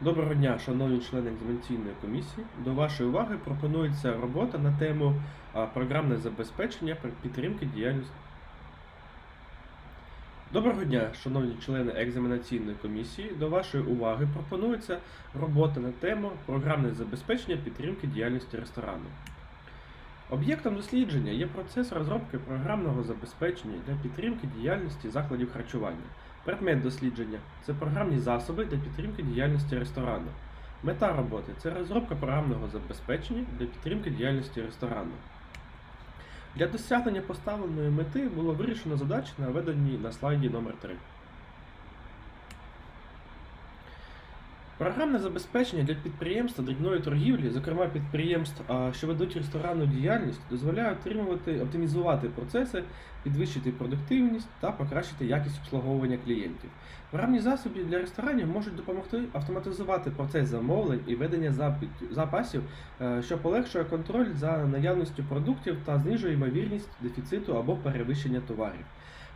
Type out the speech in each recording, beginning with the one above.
Доброго дня, шановні члени екзаменаційної комісії. До вашої уваги пропонується робота на тему програмне забезпечення підтримки діяльності. Доброго дня, шановні члени екзаменаційної комісії. До вашої уваги пропонується робота на тему програмне забезпечення підтримки діяльності ресторану. Об'єктом дослідження є процес розробки програмного забезпечення для підтримки діяльності закладів харчування. Предмет дослідження це програмні засоби для підтримки діяльності ресторану. Мета роботи це розробка програмного забезпечення для підтримки діяльності ресторану. Для досягнення поставленої мети було вирішено задачі, наведені на слайді номер 3 Програмне забезпечення для підприємств дрібної торгівлі, зокрема підприємств, що ведуть ресторанну діяльність, дозволяє отримувати, оптимізувати процеси, підвищити продуктивність та покращити якість обслуговування клієнтів. Програмні засоби для ресторанів можуть допомогти автоматизувати процес замовлень і ведення запасів, е, що полегшує контроль за наявністю продуктів та знижує ймовірність дефіциту або перевищення товарів.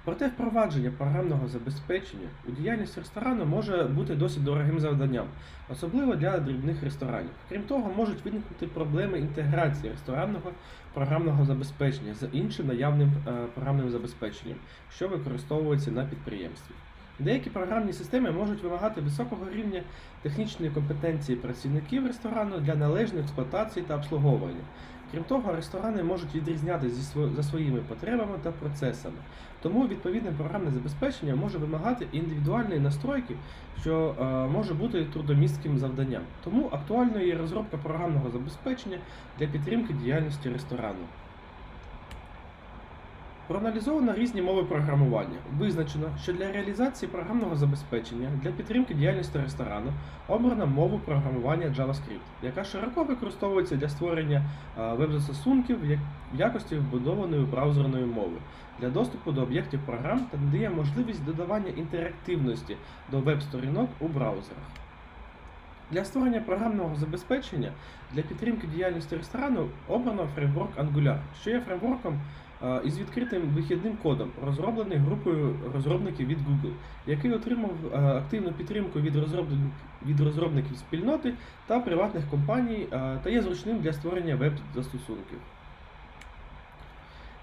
Проте впровадження програмного забезпечення у діяльність ресторану може бути досить дорогим завданням, особливо для дрібних ресторанів. Крім того, можуть виникнути проблеми інтеграції ресторанного програмного забезпечення з іншим наявним е, програмним забезпеченням, що використовується на підприємстві. Деякі програмні системи можуть вимагати високого рівня технічної компетенції працівників ресторану для належної експлуатації та обслуговування. Крім того, ресторани можуть відрізнятися за своїми потребами та процесами. Тому відповідне програмне забезпечення може вимагати індивідуальної настройки, що е, може бути трудомістким завданням. Тому актуальною є розробка програмного забезпечення для підтримки діяльності ресторану. Проаналізовано різні мови програмування. Визначено, що для реалізації програмного забезпечення для підтримки діяльності ресторану обрано мову програмування JavaScript, яка широко використовується для створення веб-застосунків в в якості вбудованої браузерної мови для доступу до об'єктів програм та надає можливість додавання інтерактивності до веб-сторінок у браузерах. Для створення програмного забезпечення для підтримки діяльності ресторану обрано фреймворк Angular, що є фреймворком е, із відкритим вихідним кодом, розроблений групою розробників від Google, який отримав е, активну підтримку від розробників, спільноти та приватних компаній е, та є зручним для створення веб-застосунків.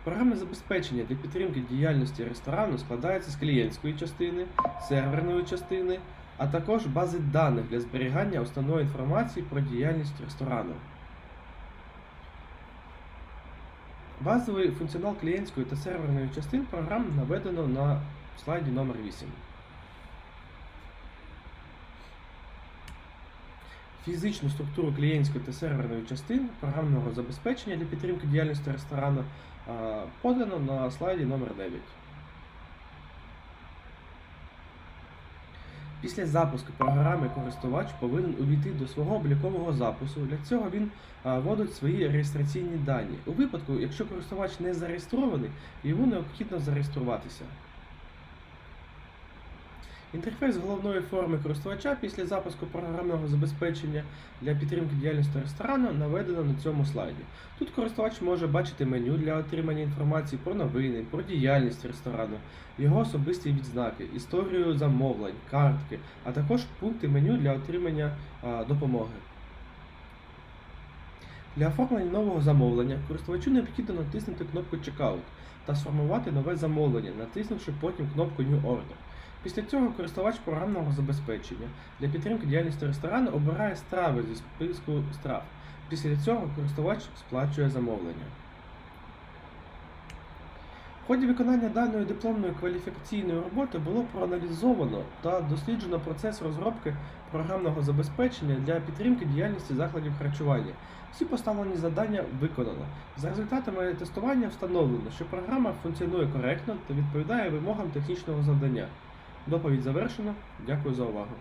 Програмне забезпечення для підтримки діяльності ресторану складається з клієнтської частини, серверної частини, а також бази даних для зберігання основної інформації про діяльність ресторану. Базовий функціонал клієнтської та серверної частин програм наведено на слайді номер 8. Фізичну структуру клієнтської та серверної частин програмного забезпечення для підтримки діяльності ресторану подано на слайді номер 9. Після запуску програми користувач повинен увійти до свого облікового запису. Для цього він вводить свої реєстраційні дані. У випадку, якщо користувач не зареєстрований, йому необхідно зареєструватися. Інтерфейс головної форми користувача після запуску програмного забезпечення для підтримки діяльності ресторану наведено на цьому слайді. Тут користувач може бачити меню для отримання інформації про новини, про діяльність ресторану, його особисті відзнаки, історію замовлень, картки, а також пункти меню для отримання допомоги. Для оформлення нового замовлення користувачу необхідно натиснути кнопку Checkout та сформувати нове замовлення, натиснувши потім кнопку New Order. Після цього користувач програмного забезпечення для підтримки діяльності ресторану обирає страви зі списку страв. Після цього користувач сплачує замовлення. В ході виконання даної дипломної кваліфікаційної роботи було проаналізовано та досліджено процес розробки програмного забезпечення для підтримки діяльності закладів харчування. Всі поставлені завдання виконано. За результатами тестування встановлено, що програма функціонує коректно та відповідає вимогам технічного завдання. Доповідь завершена. Дякую за увагу.